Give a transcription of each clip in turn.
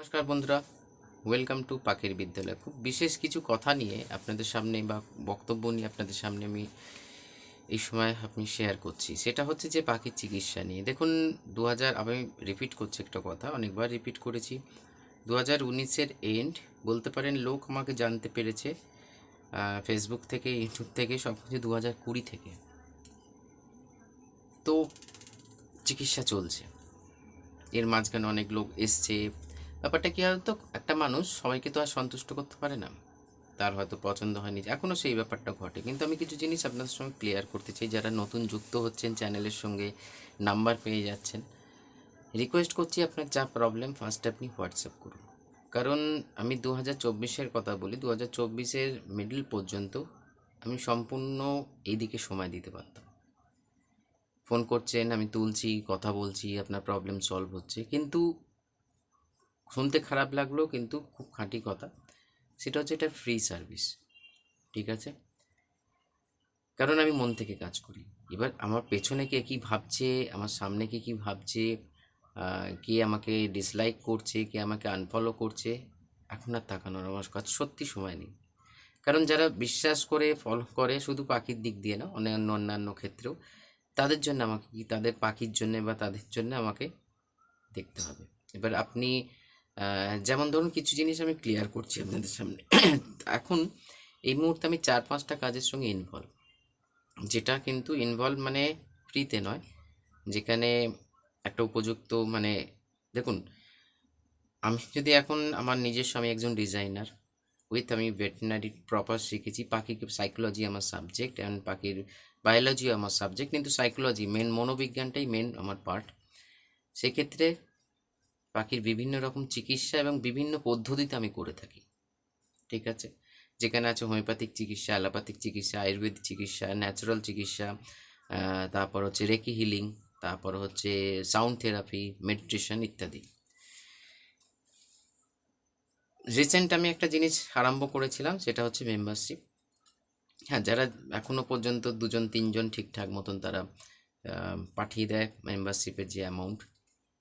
নমস্কার বন্ধুরা। Welcome to পাখির বিদ্যালয়। খুব বিশেষ কিছু কথা নিয়ে আপনাদের সামনে বা বক্তব্য নিয়ে আপনাদের সামনে আমি এই সময় আমি শেয়ার করছি। সেটা হচ্ছে যে পাখির চিকিৎসা নিয়ে। দেখুন দু হাজার আমি রিপিট করছি একটা কথা, অনেকবার রিপিট করেছি। দু হাজার উনিশের এন্ড বলতে পারেন লোক আমাকে জানতে পেরেছে ফেসবুক থেকে ইউটিউব থেকে সব কিছু দু হাজার কুড়ি থেকে। তো, চিকিৎসা চলছে। এর মাঝখানে অনেক লোক এসছে ব্যাপারটা কী হয়তো একটা মানুষ সবাইকে তো আর সন্তুষ্ট করতে পারে না। তার হয়তো পছন্দ হয়নি। এখনও সেই ব্যাপারটা ঘটে। কিন্তু আমি কিছু জিনিস আপনাদের সঙ্গে ক্লিয়ার করতে চাই। যারা নতুন যুক্ত হচ্ছেন চ্যানেলের সঙ্গে নাম্বার পেয়ে যাচ্ছেন রিকোয়েস্ট করছি আপনার যা প্রবলেম ফার্স্ট আপনি হোয়াটসঅ্যাপ করুন। কারণ আমি দু হাজার কথা বলি। দু হাজার মিডল পর্যন্ত আমি সম্পূর্ণ এইদিকে সময় দিতে পারতাম। ফোন করছেন, আমি তুলছি, কথা বলছি, আপনার প্রবলেম সলভ হচ্ছে। কিন্তু শুনতে খারাপ লাগল কিন্তু খুব খাঁটি কথা। সেটা হচ্ছে এটা ফ্রি সার্ভিস ঠিক আছে? কারণ আমি মন থেকে কাজ করি। এবার আমার পেছনে কে কী ভাবছে, আমার সামনে কে কী ভাবছে কে আমাকে ডিসলাইক করছে, কে আমাকে আনফলো করছে, এখন আর তাকানোর আমার কাছে সত্যি সময় নেই। কারণ যারা বিশ্বাস করে ফলো করে, শুধু পাখির দিক দিয়ে না, অন্যান্য অন্যান্য ক্ষেত্রেও, তাদের জন্য আমাকে কি, তাদের পাখির জন্য বা তাদের জন্য আমাকে দেখতে হবে। এবার আপনি যেমন ধরুন কিছু জিনিস আমি ক্লিয়ার করছি আপনাদের সামনে। এখন এই মুহূর্তে আমি চার পাঁচটা কাজের সঙ্গে ইনভলভ যেটা কিন্তু ইনভলভ মানে ফ্রিতে নয়। যেখানে একটা উপযুক্ত মানে দেখুন, আমি যদি এখন আমার নিজস্ব আমি একজন ডিজাইনার উইথ আমি ভেটেনারি প্রপার শিখেছি পাখিকে সাইকোলজি আমার সাবজেক্ট অ্যান্ড পাখির বায়োলজিও আমার সাবজেক্ট কিন্তু সাইকোলজি মেন মনোবিজ্ঞানটাই মেন আমার পার্ট সেক্ষেত্রে পাখির বিভিন্ন রকম চিকিৎসা এবং বিভিন্ন পদ্ধতিতে আমি করে থাকি। ঠিক আছে? যেখানে আছে হোমিওপ্যাথিক চিকিৎসা, অ্যালোপ্যাথিক চিকিৎসা, আয়ুর্বেদিক চিকিৎসা, ন্যাচারাল চিকিৎসা তারপর হচ্ছে রেকি হিলিং, তারপর হচ্ছে সাউন্ড থেরাপি, মেডিটেশন ইত্যাদি। রিসেন্ট আমি একটা জিনিস আরম্ভ করেছিলাম, সেটা হচ্ছে মেম্বারশিপ। হ্যাঁ যারা এখনও পর্যন্ত দুজন, তিনজন ঠিকঠাক মতন তারা পাঠিয়ে দেয় মেম্বারশিপের যে অ্যামাউন্ট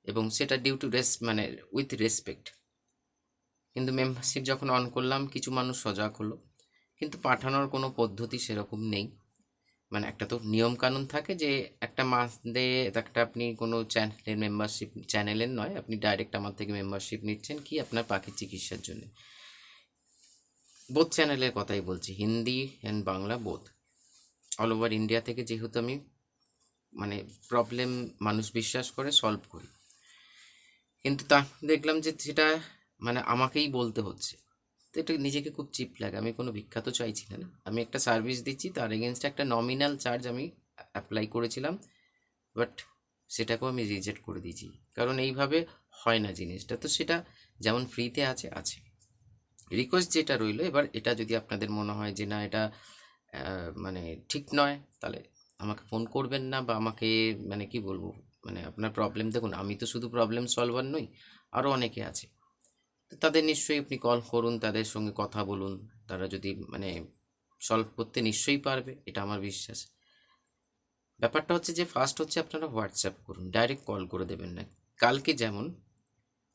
এবং সেটা ডিউ টু রেস মানে উইথ রেসপেক্ট কিন্তু মেম্বারশিপ যখন অন করলাম, কিছু মানুষ সজাগ হলো। কিন্তু পাঠানোর কোনো পদ্ধতি সেরকম নেই। মানে একটা তো নিয়ম কানুন থাকে যে একটা মাস দিয়ে একটা আপনি কোনো চ্যানেলের মেম্বারশিপ চ্যানেলের নয়, আপনি ডাইরেক্ট আমার থেকে মেম্বারশিপ নিচ্ছেন কি আপনার পাখির চিকিৎসার জন্য। বোধ চ্যানেলের কথাই বলছি, হিন্দি অ্যান্ড বাংলা বোধ অল ওভার ইন্ডিয়া থেকে যেহেতু আমি মানে প্রবলেম মানুষ বিশ্বাস করে সলভ করি। কিন্তু তা দেখলাম যে সেটা মানে আমাকেই বলতে হচ্ছে। তো এটা নিজেকে খুব চিপ লাগে। আমি কোনো বিখ্যাত চাইছি না আমি একটা সার্ভিস দিচ্ছি, তার এগেনস্টে একটা নমিনাল চার্জ আমি অ্যাপ্লাই করেছিলাম বাট সেটাকেও আমি রিজেক্ট করে দিয়েছি। কারণ এইভাবে হয় না জিনিসটা। তো সেটা যেমন ফ্রিতে আছে আছে। রিকোয়েস্ট যেটা রইল, এবার এটা যদি আপনাদের মনে হয় যে না, এটা মানে ঠিক নয়, তাহলে আমাকে ফোন করবেন না বা আমাকে মানে কি বলব? মানে আপনার প্রবলেম দেখুন, আমি তো শুধু প্রবলেম সলভার নই আরও অনেকে আছে। তো তাদের নিশ্চয়ই আপনি কল করুন, তাদের সঙ্গে কথা বলুন, তারা যদি মানে সলভ করতে নিশ্চয়ই পারবে, এটা আমার বিশ্বাস। ব্যাপারটা হচ্ছে যে ফার্স্ট হচ্ছে আপনারা হোয়াটসঅ্যাপ করুন ডাইরেক্ট কল করে দেবেন না। কালকে যেমন,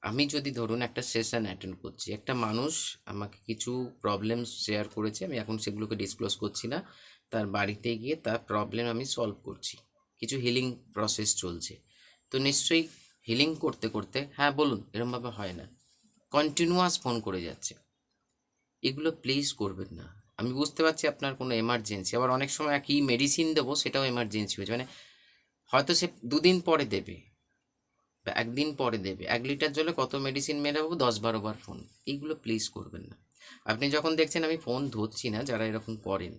আমি যদি ধরুন একটা সেশন অ্যাটেন্ড করছি, একটা মানুষ আমাকে কিছু প্রবলেম শেয়ার করেছে, আমি এখন সেগুলোকে ডিসক্লোজ করছি না, তার বাড়িতে গিয়ে তার প্রবলেম আমি সলভ করছি। কিছু হিলিং প্রসেস চলছে। তো নিশ্চয়ই হিলিং করতে করতে হ্যাঁ বলুন, এরমভাবে হয় না। কন্টিনিউয়াস ফোন করে যাচ্ছে। এগুলো প্লিজ করবেন না। আমি বুঝতে পারছি আপনার কোনো এমার্জেন্সি আবার অনেক সময় কি মেডিসিন দেবো, সেটাও এমার্জেন্সি হয়েছে। মানে হয়তো সে দুদিন পরে দেবে। বা একদিন পরে দেবে। এক লিটার জলে কত মেডিসিন মেরাবো দশ বারো বার ফোন এইগুলো প্লিজ করবেন না। আপনি যখন দেখছেন আমি ফোন ধরছি না, যারা এরকম করেন,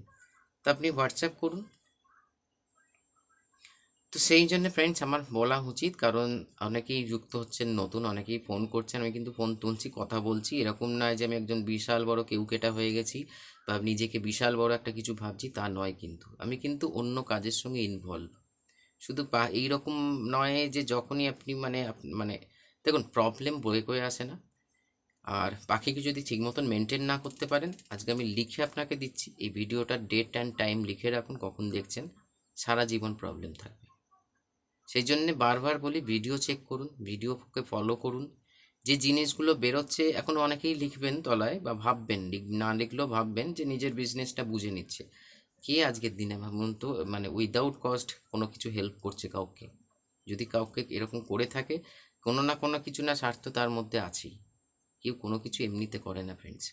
তা আপনি হোয়াটসঅ্যাপ করুন। তো সেই জন্য ফ্রেন্ডস আমার বলা উচিত, কারণ অনেকেই যুক্ত হচ্ছেন, নতুন অনেকেই ফোন করছেন, আমি কিন্তু ফোন তুলছি, কথা বলছি। এরকম নয় যে আমি একজন বিশাল বড় কেউ কেটা হয়ে গেছি বা নিজেকে বিশাল বড় একটা কিছু ভাবছি, তা নয় কিন্তু। আমি কিন্তু অন্য কাজের সঙ্গে ইনভলভ শুধু পা, এইরকম নয় যে যখনই আপনি মানে মানে দেখুন প্রবলেম বয়ে কয়ে আসে না। আর পাখিকে যদি ঠিক মতন মেনটেন না করতে পারেন, আজকে আমি লিখে আপনাকে দিচ্ছি, এই ভিডিওটার ডেট অ্যান্ড টাইম লিখে রাখুন, কখন দেখছেন, সারা জীবন প্রবলেম থাকবে। সেই জন্যে বারবার বলি ভিডিও চেক করুন ভিডিওকে ফলো করুন। যে জিনিসগুলো বেরোচ্ছে, এখন অনেকেই লিখবেন তলায় বা ভাববেন না লিখলেও ভাববেন যে নিজের বিজনেসটা বুঝে নিচ্ছে। কে আজকের দিনে ভাবুন তো মানে উইদাউট কস্ট কোনো কিছু হেল্প করছে কাউকে? যদি কাউকে এরকম করে থাকে, কোনো না কোনো কিছু না স্বার্থ তার মধ্যে আছেই। কেউ কোনো কিছু এমনিতে করে না ফ্রেন্ডস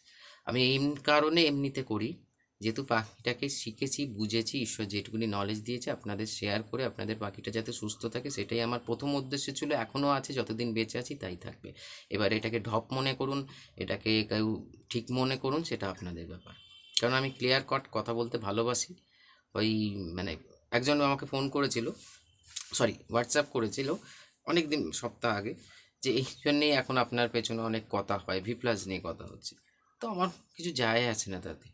আমি এই কারণে এমনিতে করি। যেহেতু পাখিটাকে শিখেছি, বুঝেছি, ঈশ্বর যেটুকুনি নলেজ দিয়েছে আপনাদের শেয়ার করে আপনাদের পাখিটা যাতে সুস্থ থাকে সেটাই আমার প্রথম উদ্দেশ্য ছিল, এখনও আছে, যতদিন বেঁচে আছি তাই থাকবে। এবার এটাকে ঢপ মনে করুন, এটাকে কেউ ঠিক মনে করুন, সেটা আপনাদের ব্যাপার। কারণ আমি ক্লিয়ার কট কথা বলতে ভালোবাসি, ওই মানে একজন আমাকে ফোন করেছিল সরি হোয়াটসঅ্যাপ করেছিল অনেক দিন সপ্তাহ আগে, যে এই জন্যেই এখন আপনার পেছনে অনেক কথা হয় ভি প্লাস নিয়ে কথা হচ্ছে। তো আমার কিছু যায় আছে না তাতে।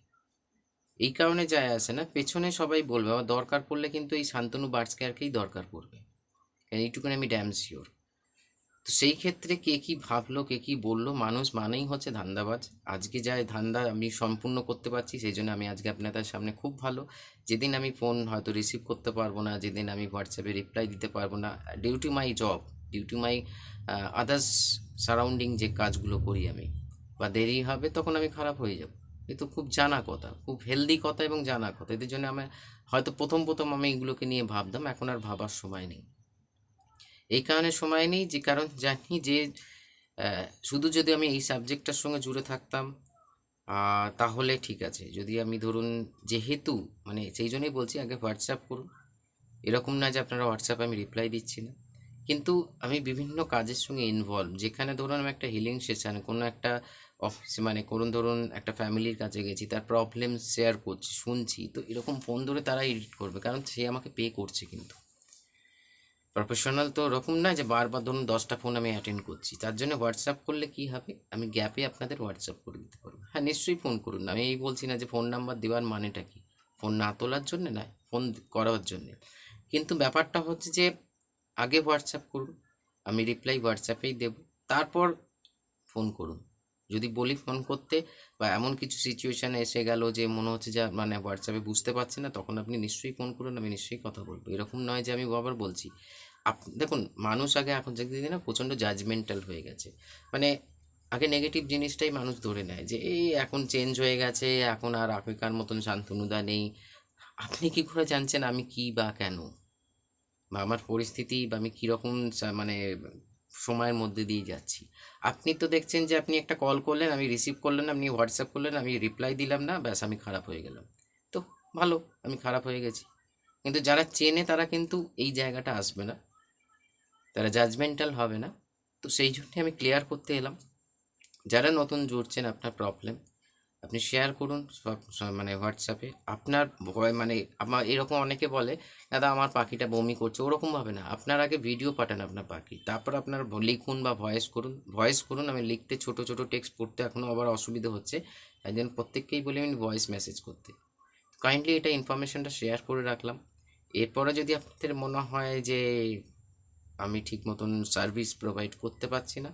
এই কারণে যায় আসে না। পেছনে সবাই বলবে, আমার দরকার পড়লে কিন্তু এই শান্তনু বার্ডস কেয়ারকেই দরকার পড়বে। কারণ এইটুকুনি আমি ড্যাম শিওর তো সেই ক্ষেত্রে কে কি ভাবলো, কে কি বলল, মানুষ মানেই হচ্ছে ধান্দাবাজ। আজকে যায় ধান্দা আমি সম্পূর্ণ করতে পারছি, সেই জন্য আমি আজকে আপনাদের সামনে খুব ভালো। যেদিন আমি ফোন হয়তো রিসিভ করতে পারব না, যেদিন আমি হোয়াটসঅ্যাপে রিপ্লাই দিতে পারব না due to my job due to my others surrounding যে কাজগুলো করি আমি, বা দেরি হবে, তখন আমি খারাপ হয়ে যাব। এ তো খুব জানা কথা, খুব হেলদি কথা এবং জানা কথা। এদের জন্য আমি হয়তো প্রথম প্রথম আমি এগুলোকে নিয়ে ভাবতাম, এখন আর ভাবার সময় নেই। এই কারণে সময় নেই, যে কারণ জানি যে শুধু যদি আমি এই সাবজেক্টটার সঙ্গে জুড়ে থাকতাম তাহলে ঠিক আছে। যদি আমি ধরুন যেহেতু মানে সেই জন্যই বলছি আগে হোয়াটসঅ্যাপ করুন। এরকম না যে আপনারা হোয়াটসঅ্যাপে আমি রিপ্লাই দিচ্ছি না। কিন্তু আমি বিভিন্ন কাজের সঙ্গে ইনভলভ যেখানে ধরুন আমি একটা হিলিং সেশন কোনো একটা অফিস মানে করুন ধরুন একটা ফ্যামিলির কাছে গেছি, তার প্রবলেম শেয়ার করছি, শুনছি, তো এরকম ফোন ধরে তারা এডিট করবে, কারণ সে আমাকে পে করছে কিন্তু। প্রফেশনাল তো ওরকম না যে বারবার ধরুন দশটা ফোন আমি অ্যাটেন্ড করছি, তার জন্য হোয়াটসঅ্যাপ করলে কি হবে? আমি গ্যাপে আপনাদের হোয়াটসঅ্যাপ করে দিতে পারব। হ্যাঁ নিশ্চয়ই ফোন করুন আমি এই বলছি না যে ফোন নাম্বার দেওয়ার মানেটা কি? ফোন না তোলার জন্যে নয় ফোন করার জন্যে। কিন্তু ব্যাপারটা হচ্ছে যে, আগে হোয়াটসঅ্যাপ করুন, আমি রিপ্লাই হোয়াটসঅ্যাপেই দেব, তারপর ফোন করুন। যদি বলি ফোন করতে বা এমন কিছু সিচুয়েশানে এসে গেল যে মনে হচ্ছে যে মানে হোয়াটসঅ্যাপে বুঝতে পারছি না, তখন আপনি নিশ্চয়ই ফোন করুন, আমি নিশ্চয়ই কথা বলব। এরকম নয় যে আমি আবার বলছি। আপ, দেখুন, মানুষ আগে এখন দেখতে না, প্রচণ্ড জাজমেন্টাল হয়ে গেছে। মানে আগে নেগেটিভ জিনিসটাই মানুষ ধরে নেয় যে, এই এখন চেঞ্জ হয়ে গেছে, এখন আর আগেকার মতন শান্তনুদা নেই। আপনি কি করে জানছেন আমি কি বা কেন? বা আমার পরিস্থিতি বা আমি কীরকম মানে সময়ের মধ্যে দিয়ে যাচ্ছি। আপনি তো দেখছেন যে আপনি একটা কল করলেন, আমি রিসিভ করলেন, আপনি হোয়াটসঅ্যাপ করলেন, আমি রিপ্লাই দিলাম না, ব্যাস আমি খারাপ হয়ে গেলাম। তো ভালো, আমি খারাপ হয়ে গেছি। কিন্তু যারা চেনে তারা কিন্তু এই জায়গাটা আসবে না। তারা জাজমেন্টাল হবে না। তো সেই জন্যে আমি ক্লিয়ার করতে এলাম। যারা নতুন জুড়ছেন আপনার প্রবলেম আপনি শেয়ার করুন সব মানে হোয়াটসঅ্যাপে আপনার ভয় মানে আমার, এরকম অনেকে বলে, দাদা, আমার পাখিটা বমি করছে। ওরকমভাবে না। আপনার আগে ভিডিও পাঠান আপনার পাখি। তারপর আপনার লিখুন বা ভয়েস করুন। ভয়েস করুন, আমি লিখতে ছোট ছোট টেক্সট পড়তে এখনও আবার অসুবিধা হচ্ছে। তাই জন্য প্রত্যেককেই বলি আমি ভয়েস মেসেজ করতে। কাইন্ডলি এটা ইনফরমেশনটা শেয়ার করে রাখলাম। এরপরে যদি আপনাদের মনে হয় যে, আমি ঠিক মতন সার্ভিস প্রোভাইড করতে পারছি না,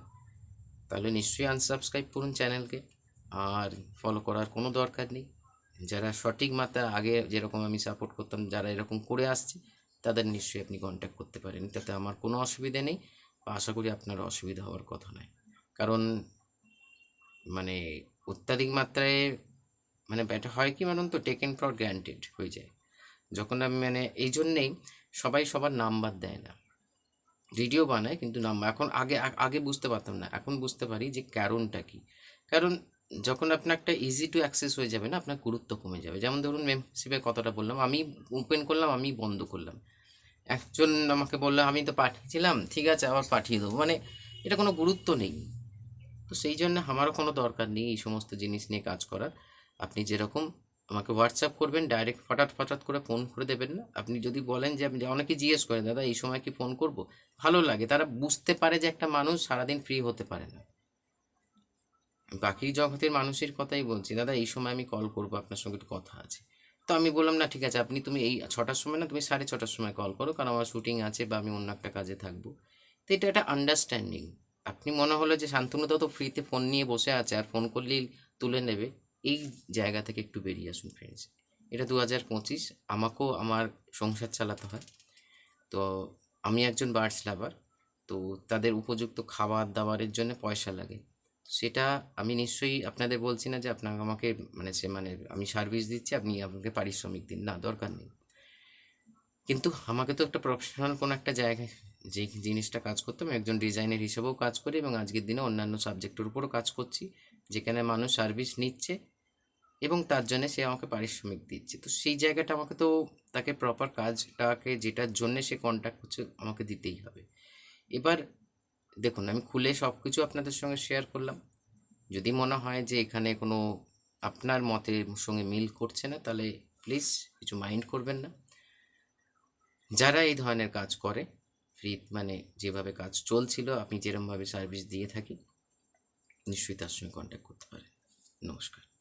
তাহলে নিশ্চয়ই আনসাবস্ক্রাইব করুন চ্যানেলকে আর ফলো করার কোনো দরকার নেই। যারা সঠিক মাত্রা আগে যেরকম আমি সাপোর্ট করতাম, যারা এরকম করে আসছে, তাদের নিশ্চয়ই আপনি কন্ট্যাক্ট করতে পারেন। তাতে আমার কোনো অসুবিধা নেই। আশা করি আপনার অসুবিধা হওয়ার কথা নয়। কারণ মানে অত্যাধিক মাত্রায় মানে ব্যাটা, হয় কি মানুন তো টেকেন ফর গ্র্যান্টেড হয়ে যায়। যখন আমি মানে এই জন্যেই সবাই সবার নাম্বার দেয় না। ভিডিও বানায়, কিন্তু নাম্বার এখন আগে আগে বুঝতে পারতাম না। এখন বুঝতে পারি যে কারণটা কি। কারণ যখন আপনার একটা ইজি টু অ্যাক্সেস হয়ে যাবে না, আপনার গুরুত্ব কমে যাবে। যেমন ধরুন মেম্বারশিপের কথাটা বললাম, আমি ওপেন করলাম, আমি বন্ধ করলাম। একজন আমাকে বলল, আমি তো পাঠিয়েছিলাম, ঠিক আছে, আবার পাঠিয়ে দেবো। মানে এটা কোনো গুরুত্ব নেই। তো সেই জন্য আমারও কোনো দরকার নেই এই সমস্ত জিনিস নিয়ে কাজ করার। আপনি যেরকম আমাকে হোয়াটসঅ্যাপ করবেন ডাইরেক্ট ফটাট ফটাট করে ফোন করে দেবেন না। আপনি যদি বলেন যে, আপনি অনেকে জিজ্ঞেস করেন দাদা, এই সময় কি ফোন করব? ভালো লাগে। তারা বুঝতে পারে যে একটা মানুষ সারাদিন ফ্রি হতে পারে না। বাকি জগতের মানুষের কথাই বলছি। দাদা, এই সময় আমি কল করব, আপনার সঙ্গে একটু কথা আছে। তো আমি বললাম, না, ঠিক আছে, আপনি তুমি এই ছটার সময় না, তুমি সাড়ে ছটার সময় কল করো, কারণ আমার শুটিং আছে বা আমি অন্য একটা কাজে থাকব। তো এটা একটা আন্ডারস্ট্যান্ডিং আপনি মনে হলো যে শান্তনুদা তো ফ্রিতে ফোন নিয়ে বসে আছে, আর ফোন করলেই তুলে নেবে। এই জায়গা থেকে একটু বেরিয়ে আসুন ফ্রেন্ডস এটা দু হাজার পঁচিশ, আমাকেও আমার সংসার চালাতে হয়। তো আমি একজন বার্ডস লাভার তো তাদের উপযুক্ত খাবার দাবারের জন্য পয়সা লাগে। সেটা আমি নিশ্চয়ই আপনাদের বলছি না যে আপনাকে আমাকে মানে সে মানে আমি সার্ভিস দিচ্ছি, আপনি আমাকে পারিশ্রমিক দিন। না, দরকার নেই। কিন্তু আমাকে তো একটা প্রফেশনাল কোনো একটা জায়গায় যে জিনিসটা কাজ করতাম একজন ডিজাইনের হিসেবেও কাজ করি এবং আজকের দিনে অন্যান্য সাবজেক্টের উপরও কাজ করছি, যেখানে মানুষ সার্ভিস নিচ্ছে এবং তার জন্য সে আমাকে পারিশ্রমিক দিচ্ছে। তো সেই জায়গাটা আমাকে তো তাকে প্রপার কাজটাকে, যেটার জন্যে সে কন্ট্যাক্ট হচ্ছে, আমাকে দিতেই হবে। এবার দেখুন, আমি খুলে সব কিছু আপনাদের সঙ্গে শেয়ার করলাম। যদি মনে হয় যে এখানে কোনো আপনার মতের সঙ্গে মিল করছে না, তাহলে প্লিজ কিছু মাইন্ড করবেন না। যারা এই ধরনের কাজ করে ফ্রি মানে যেভাবে কাজ চলছিল, আপনি যেরমভাবে সার্ভিস দিয়ে থাকি, নিশ্চয়ই তার সঙ্গে কন্ট্যাক্ট করতে পারেন। নমস্কার।